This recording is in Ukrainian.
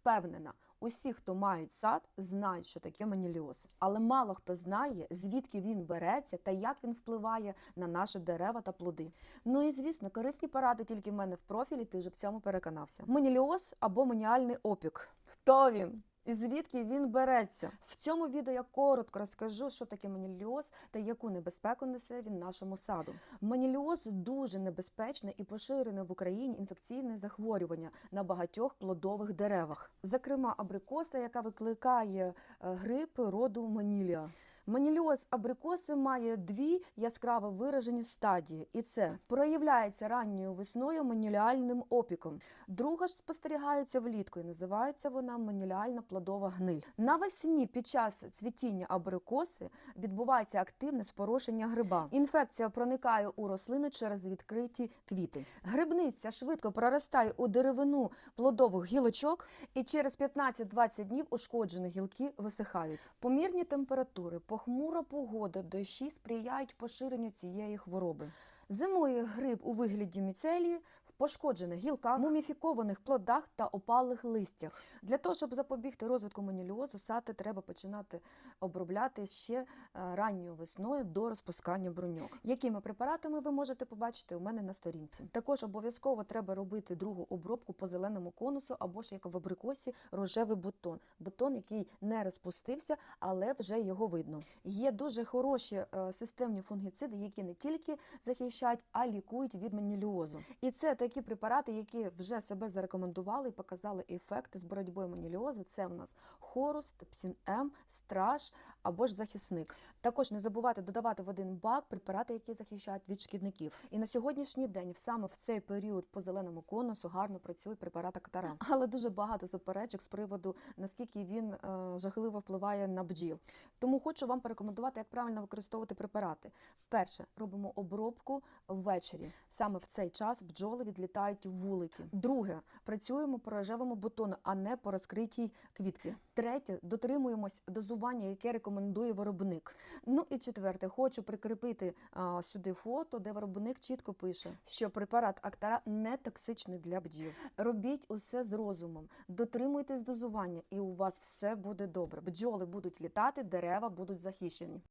Впевнена, усі, хто мають сад, знають, що таке маніліоз. Але мало хто знає, звідки він береться та як він впливає на наші дерева та плоди. Ну і звісно, корисні поради тільки в мене в профілі. Ти вже в цьому переконався. Маніліоз або маніальний опік. Хто він? І звідки він береться? В цьому відео я коротко розкажу, що таке маніліоз та яку небезпеку несе він нашому саду. Маніліоз дуже небезпечне і поширене в Україні інфекційне захворювання на багатьох плодових деревах, зокрема абрикоса, яка викликає е, грип роду манілія. Маніліоз абрикоси має дві яскраво виражені стадії, і це проявляється ранньою весною маніліальним опіком. Друга ж спостерігається влітку і називається вона маніліальна плодова гниль. Навесні під час цвітіння абрикоси відбувається активне спорошення гриба. Інфекція проникає у рослини через відкриті квіти. Грибниця швидко проростає у деревину плодових гілочок, і через 15-20 днів ушкоджені гілки висихають. Помірні температури, похмура погода, дощі сприяють поширенню цієї хвороби. Зимою гриб у вигляді міцелії пошкоджених гілках, муміфікованих плодах та опалих листях. Для того, щоб запобігти розвитку маніліозу, сати треба починати обробляти ще е, ранньою весною до розпускання бруньок. Якими препаратами ви можете побачити у мене на сторінці. Також обов'язково треба робити другу обробку по зеленому конусу або ж як в абрикосі рожевий бутон. Бутон, який не розпустився, але вже його видно. Є дуже хороші е, системні фунгіциди, які не тільки захищають, а лікують від маніліозу. І це такі препарати, які вже себе зарекомендували і показали ефекти з боротьбою маніліозу. Це у нас хорус, тепсін М, страж або ж захисник. Також не забувайте додавати в один бак препарати, які захищають від шкідників. І на сьогоднішній день, саме в цей період по зеленому конусу, гарно працює препарат Актара. Але дуже багато суперечок з приводу наскільки він е, жахливо впливає на бджіл. Тому хочу вам порекомендувати, як правильно використовувати препарати. Перше, робимо обробку ввечері. Саме в цей час бджоли відлітають вулики. Друге, працюємо по рожевому бутону, а не по розкритій квітці. Третє, дотримуємось дозування, яке рекомендує виробник. Ну і четверте, хочу прикріпити а, сюди фото, де виробник чітко пише, що препарат Актара не токсичний для бджіл. Робіть усе з розумом, дотримуйтесь дозування, і у вас все буде добре. Бджоли будуть літати, дерева будуть захищені.